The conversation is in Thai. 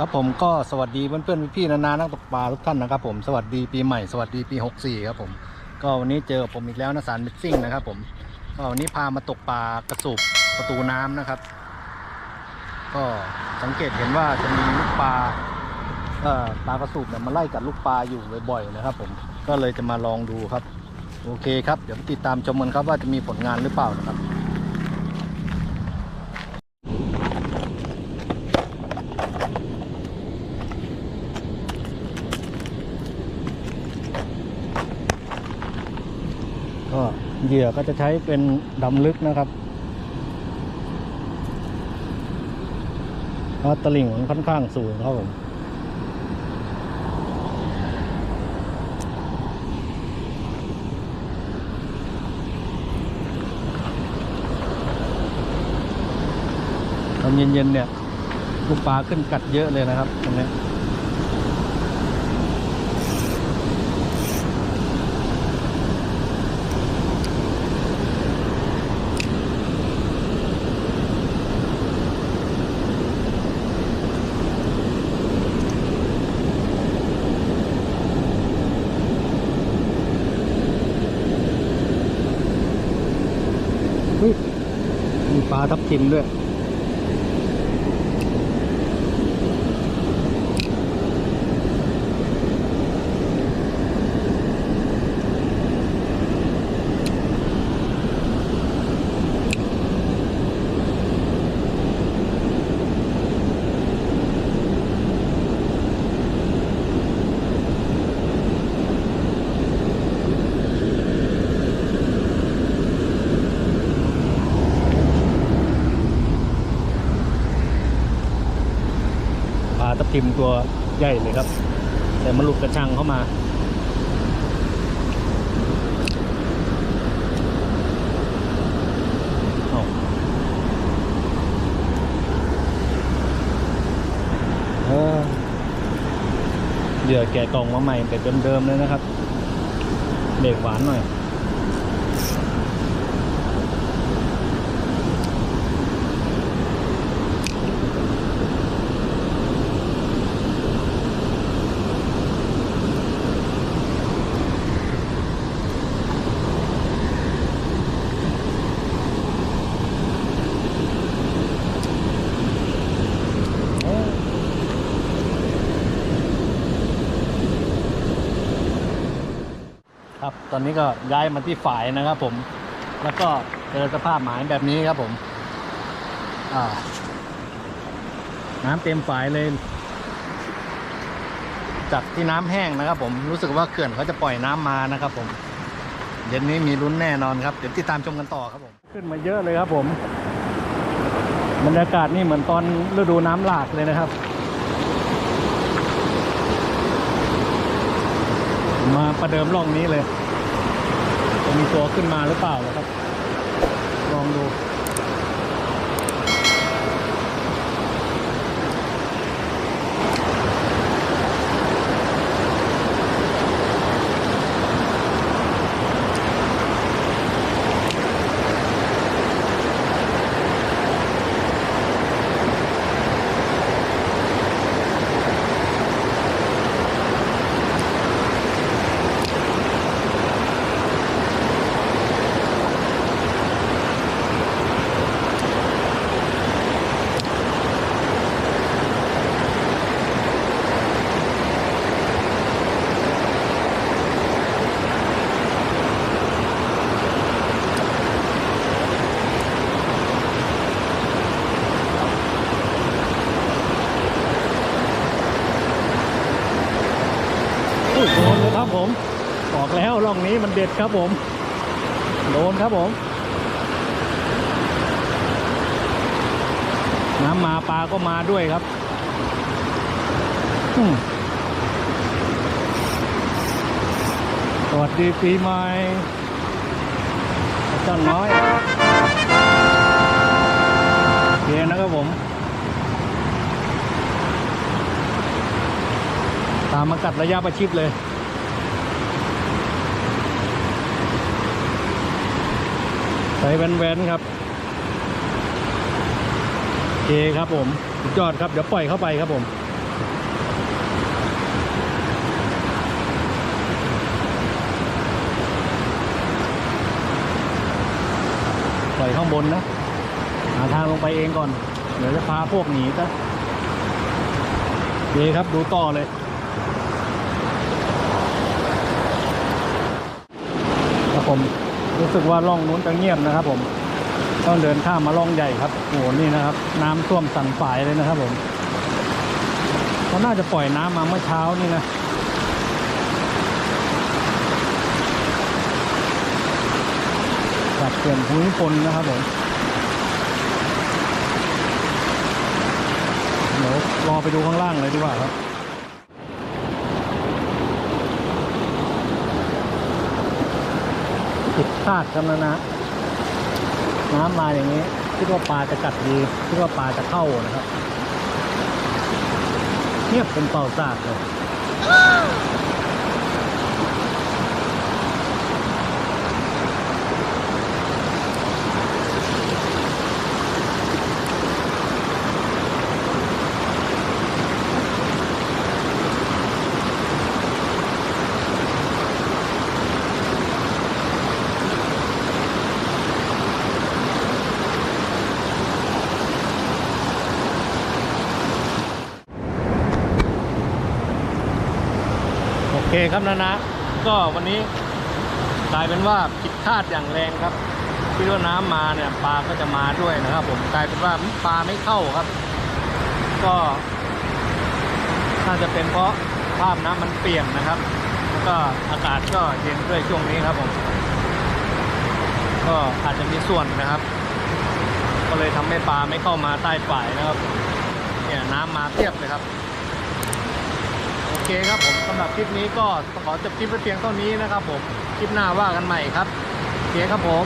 ครับผมก็สวัสดีเพื่อนๆพี่ๆนานานักตกปลาทุกท่านนะครับผมสวัสดีปีใหม่สวัสดีปี 64 ครับผมก็วันนี้เจอผมอีกแล้วนะสารมิตซิ่งนะครับผมก็วันนี้พามาตกปลากระสูบประตูน้ำนะครับ ก็สังเกตเห็นว่าจะมีลูกปลาเอ่อปลากระสูบเนี่ยมาไล่กัดลูกปลาอยู่บ่อยๆนะครับ ผมก็เลยจะมาลองดูครับ โอเคครับเดี๋ยวติดตามชมกันครับว่าจะมีผลงานหรือเปล่านะครับ ก็ เหยื่อก็จะใช้เป็นดำลึกนะครับเพราะตลิ่งมันค่อนข้างสูงครับผมตอนเย็นๆเนี่ยลูกปลาขึ้นกัดเยอะเลยนะครับตรงนี้ มีปลาทับทิมด้วย ทิมตัวใหญ่เลยครับ แต่มันหลุดกระชังเข้ามาเหยื่อแกะกล่องมาใหม่แต่เดิมๆเลยนะครับเด็กหวานหน่อย ครับ ตอนนี้ก็ย้ายมาที่ฝายนะครับ ผม แล้วก็เจอสภาพหมายแบบนี้ครับผมน้ำเต็มฝายเลย จากที่น้ำแห้งนะครับ ผมรู้สึกว่าเขื่อนเขาจะปล่อยน้ำมานะครับ ผมเย็นนี้มีลุ้นแน่นอนครับเดี๋ยวติดตามชมกันต่อครับผม ขึ้นมาเยอะเลยครับผมบรรยากาศนี่เหมือนตอนฤดูน้ำหลากเลยนะครับ มาประเดิมร่องนี้เลย จะมีตัวขึ้นมาหรือเปล่าครับ ลองดู อุ้ยโดนเลยครับผม บอกแล้ว ร่องนี้มันเด็ดครับผม โดนครับผม น้ำมาปลาก็มาด้วยครับอืมสวัสดีปีใหม่จ้าน้อยโอเคนะครับผม ตามมากัดระยะประชิดเลยายแว่นๆครับโอเคครับผมจอดครับ เดี๋ยวปล่อยเข้าไปครับผมปล่อยข้างบนนะ หาทางลงไปเองก่อน เดี๋ยวจะพาพวกหนีซะดีครับดูต่อเลย ครับผม รู้สึกว่าร่องนู้นจะเงียบนะครับ ผมต้องเดินข้ามมาร่องใหญ่ครับโอ้โหนี่นะครับ น้ำท่วมสั่นฝายเลยนะครับผมเขาน่าจะปล่อยน้ำมาเมื่อเช้านี่นะจากเขื่อนภูมิพลนะครับผมเดี๋ยวรอไปดูข้างล่างเลยดีกว่าครับ ผิดคาดกันแล้วนะ น้ำมาอย่างนี้คิดว่าปลาจะกัดดีคิดว่าปลาจะเข้านะครับเงียบเป็นเป่าซากเลย คครับนะนะก็วันนี้กลายเป็นว่าผิดคาดอย่างแรงครับคิดว่าน้ำมาเนี่ยปลาก็จะมาด้วยนะครับ ผมกลายเป็นว่าปลาไม่เข้าครับ ก็น่าจะเป็นเพราะภาพน้ำมันเปลี่ยนนะครับ แล้วก็อากาศก็เย็นด้วยช่วงนี้ครับผม ก็อาจจะมีส่วนนะครับ ก็เลยทำให้ปลาไม่เข้ามาใต้ฝ่ายนะครับ เนี่ยน้ำมาเทียบเลยครับ เคครับผมสำหรับคลิปนี้ก็ขอจบคลิปไปเพียงเท่านี้นะครับผม คลิปหน้าว่ากันใหม่ครับโอเคครับผม